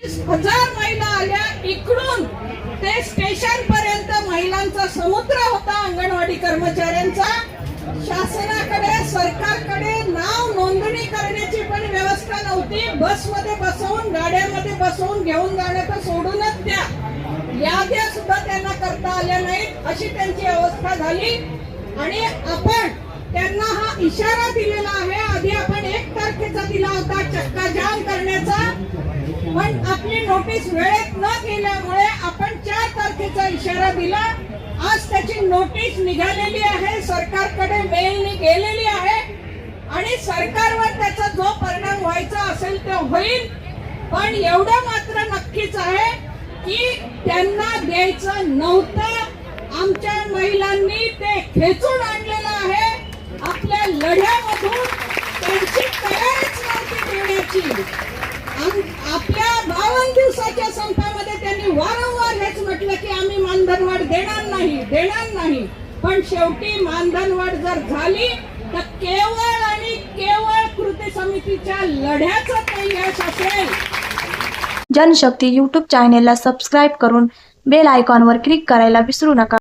हजार महिला आल्या. इकडून ते स्टेशन पर्यंत महिलांचा समुद्र होता अंगणवाडी कर्मचाऱ्यांचा. शासनाकडे सरकारकडे नाव नोंदणी करण्याची पण व्यवस्था नव्हती. बसमध्ये बसवून गाड्यामध्ये बसवून घेऊन जाणं तर सोडूनच द्या. याद्या सुद्धा त्यांना करता आल्या नाहीत अशी त्यांची अवस्था झाली. आणि आपण त्यांना हा इशारा दिलेला आहे आधी आपण एक तारखेचा दिला होता चक्का जाम करण्याचा पण आपली नोटीस वेळेत न केल्यामुळे आपण चार तारखेचा इशारा दिला. आज त्याची नोटीस निघालेली आहे. सरकारकडे मेलने गेलेली आहे. आणि सरकारवर त्याचा जो परिणाम व्हायचा असेल तो होईल. पण एवढं मात्र नक्कीच आहे की त्यांना द्यायचं नव्हतं. आमच्या महिलांनी ते खेचून आणलेलं आहे. आपल्या लढ्यामधून त्यांची तयारीच नव्हती देण्याची. म्हटलं की आम्ही मानधनवाढ देणार नाही देणार नाही. पण शेवटी मानधनवाढ जर झाली तर केवळ आणि केवळ कृती समितीच्या लढ्याचं ते यश असेल. जनशक्ती यूट्यूब चॅनेलला सबस्क्राईब करून बेल आयकॉनवर क्लिक करायला विसरू नका.